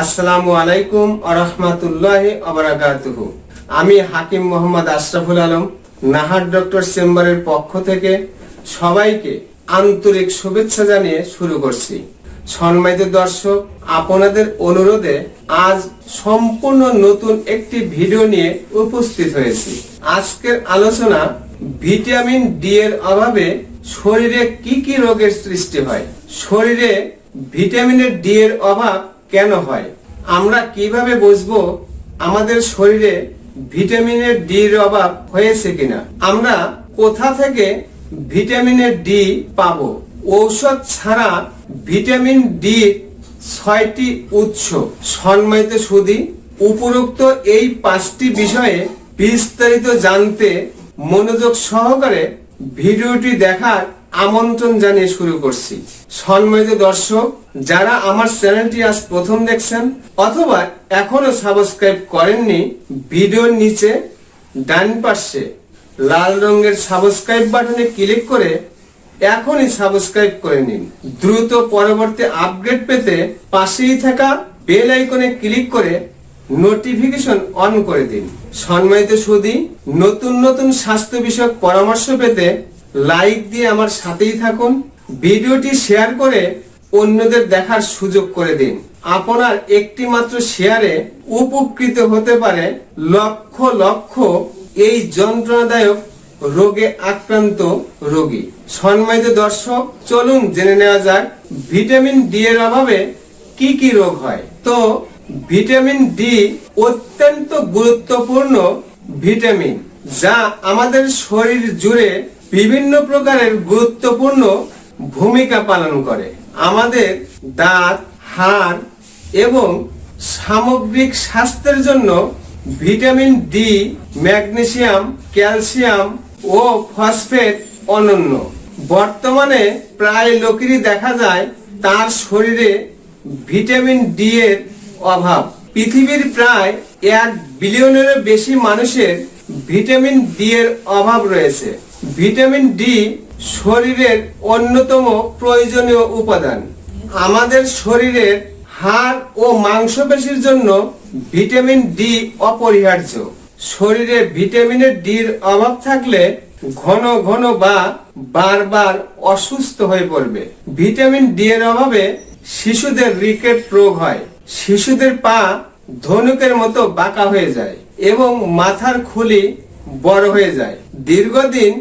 আসসালামু আলাইকুম আরহামাতুল্লাহ আবরাকাতুহ আমি হাকিম মোহাম্মদ আশরাফুল আলম, নাহার ডক্টর চেম্বারের পক্ষ থেকে সবাইকে আন্তরিক শুভেচ্ছা জানিয়ে শুরু করছি। সম্মানিত দর্শক, আপনাদের অনুরোধে আজ সম্পূর্ণ নতুন একটি ভিডিও নিয়ে উপস্থিত হয়েছি। আজকের আলোচনা ভিটামিন ডি এর অভাবে শরীরে কি কি রোগের সৃষ্টি হয়? শরীরে ভিটামিনের ডি এর অভাব কেন হয়? আমরা কীভাবে বুঝব আমাদের শরীরে ভিটামিনের ডি এর অভাব হয়েছে কিনা? আমরা কোথা থেকে ভিটামিনের ডি পাব? ঔষধ ছাড়া ভিটামিন ডি ছয়টি উৎস। সম্মানিত সুদী, উপরোক্ত এই পাঁচটি বিষয়ে বিস্তারিত জানতে মনোযোগ সহকারে ভিডিওটি দেখার আমন্ত্রণ জানিয়ে শুরু করছি। সম্মানিত দর্শক, যারা আমার চ্যানেলটি আজ প্রথম দেখছেন অথবা এখনও সাবস্ক্রাইব করেননি, ভিডিওর নিচে ডান পাশে লাল রঙের সাবস্ক্রাইব বাটনে ক্লিক করে এখনই সাবস্ক্রাইব করে নিন। দ্রুত পরবর্তী আপডেট পেতে পাশেই থাকা বেল আইকনে ক্লিক করে নোটিফিকেশন অন করে দিন। সম্মানিত সুদী নতুন নতুন স্বাস্থ্য বিষয়ক পরামর্শ পেতে লাইক দিয়ে আমার সাথেই থাকুন, ভিডিওটি শেয়ার করে অন্যদের দেখার সুযোগ করে দিন। আপনার একটি মাত্র শেয়ারে উপকৃত হতে পারে লক্ষ লক্ষ এই যন্ত্রণাদায়ক রোগে আক্রান্ত রোগী। সম্মানিত দর্শক, চলুন জেনে নেওয়া যাক ভিটামিন ডি এর অভাবে কি কি রোগ হয়। তো, ভিটামিন ডি অত্যন্ত গুরুত্বপূর্ণ ভিটামিন, যা আমাদের শরীর জুড়ে বিভিন্ন প্রকারের গুরুত্বপূর্ণ ভূমিকা পালন করে। আমাদের দাঁত, হাড় এবং সামগ্রিক স্বাস্থ্যের জন্য ভিটামিন ডি, ম্যাগনেসিয়াম, ক্যালসিয়াম ও ফসফেট অনন্য। বর্তমানে প্রায় লোকেরই দেখা যায় তার শরীরে ভিটামিন ডি এর অভাব। পৃথিবীর প্রায় এক বিলিয়নেরও বেশি মানুষের ভিটামিন ডি এর অভাব রয়েছে। ভিটামিন ডি শরীরের অন্যতম প্রয়োজনীয় উপাদান। আমাদের শরীরের হাড় ও মাংসপেশির জন্য ভিটামিন ডি অপরিহার্য। শরীরে ভিটামিনের ডির অভাব থাকলে ঘন ঘন বা বারবার অসুস্থ হয়ে পড়বে। ভিটামিন ডি এর অভাবে শিশুদের রিকেট রোগ হয়। শিশুদের পা ধনুকের মতো বাঁকা হয়ে যায় এবং মাথার খুলি বড় হয়ে যায়। দীর্ঘদিন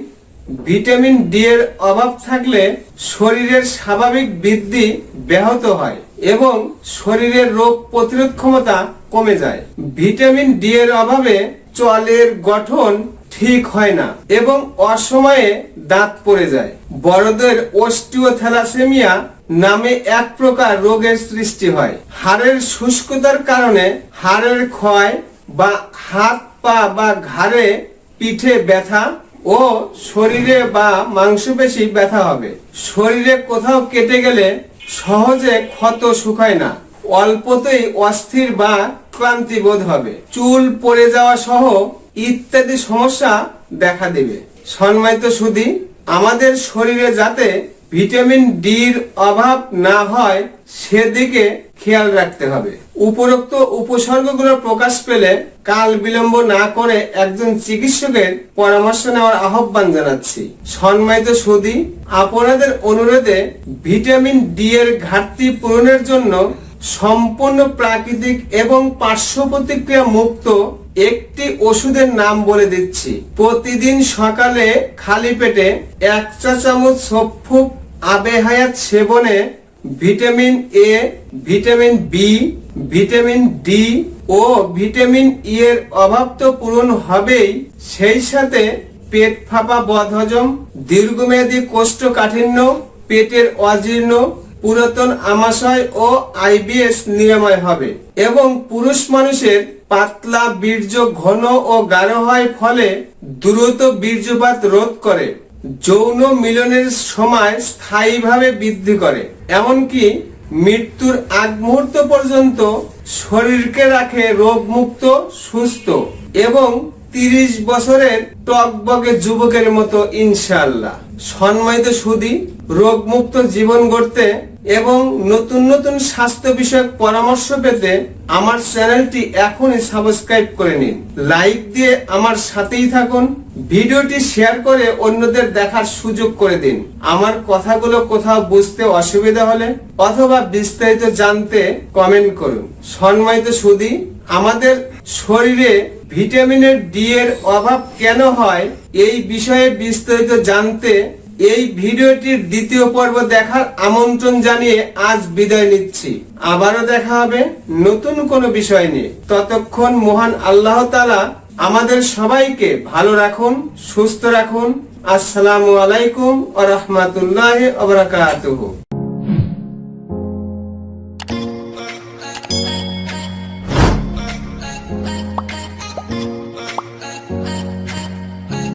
ভিটামিন ডি এর অভাব থাকলে শরীরের স্বাভাবিক বৃদ্ধি ব্যাহত হয় এবং শরীরের রোগ প্রতিরোধ ক্ষমতা কমে যায়। ভিটামিন ডি এর অভাবে চলের গঠন ঠিক হয় না এবং অসময়ে দাঁত পড়ে যায়। বড়দের অস্টিওথ্যালাসেমিয়া নামে এক প্রকার রোগের সৃষ্টি হয়। হাড়ের শুষ্কতার কারণে হাড়ের ক্ষয় বা হাত পা বা ঘাড়ে পিঠে ব্যথা ও শরীরে বা মাংসপেশি ব্যথা হবে। শরীরে কোথাও কেটে গেলে সহজে ক্ষত শুকায় না। অল্পতেই অস্থির বা ক্লান্তি বোধ হবে। চুল পড়ে যাওয়া সহ ইত্যাদি সমস্যা দেখা দেবে। সম্মানিত সুদী আমাদের শরীরে যাতে ভিটামিন ডির অভাব না হয়, সেদিকে খেয়াল রাখতে হবে। উপরোক্ত উপসর্গগুলো প্রকাশ পেলে কাল বিলম্ব না করে একজন চিকিৎসকের পরামর্শ নেওয়ার আহ্বান জানাচ্ছি। সম্মানিত সুদী আপনাদের অনুরোধে ভিটামিন ডি এর ঘাটতি পূরণের জন্য সম্পূর্ণ প্রাকৃতিক এবং পার্শ্ব প্রতিক্রিয়া মুক্ত একটি ওষুধের নাম বলে দিচ্ছি। প্রতিদিন সকালে খালি পেটে এক চা চামচ সফুক আবে হায়াত সেবনে vitamin A, vitamin B, vitamin D O vitamin E এর অভাব তো পূরণ হবেই। সেই সাথে পেট ফাঁপা বদহজম, দীর্ঘমেয়াদী কোষ্ঠকাঠিন্য, পেটের অজীর্ণ, পুরাতন আমাশয় ও আইবিএস নিরাময় হবে এবং পুরুষ মানুষের পাতলা বীর্য ঘন ও গাঢ় হয় ফলে দ্রুত বীর্যপাত রোধ করে। যৌন মিলনের সময় স্থায়ীভাবে বৃদ্ধি করে, এমনকি মৃত্যুর আগ মুহূর্ত পর্যন্ত শরীরকে রাখে রোগমুক্ত, সুস্থ এবং তিরিশ বছরের টকবগে যুবকের মতো ইনশাল্লাহ সুদী, রোগমুক্ত জীবন গড়তে এবং নতুন নতুন স্বাস্থ্য বিষয়ক পরামর্শ পেতে আমার চ্যানেলটি এখনই সাবস্ক্রাইব করে নিন। লাইক দিয়ে আমার সাথেই থাকুন। ভিডিওটি শেয়ার করে অন্যদের দেখার সুযোগ করে দিন। আমার কথাগুলো কোথাও বুঝতে অসুবিধা হলে অথবা বিস্তারিত জানতে কমেন্ট করুন। সম্মানিত সুদী আমাদের শরীরে ভিটামিনের ডি এর অভাব কেন হয় এই বিষয়ে বিস্তারিত জানতে এই ভিডিওটির দ্বিতীয় পর্ব দেখার আমন্ত্রণ জানিয়ে আজ বিদায় নিচ্ছি। আবারও দেখা হবে নতুন কোনো বিষয় নিয়ে। ততক্ষণ মহান আল্লাহ তালা আমাদের সবাইকে ভালো রাখুন সুস্থ রাখুন। আসসালামু আলাইকুম আ রহমতুল্লাহ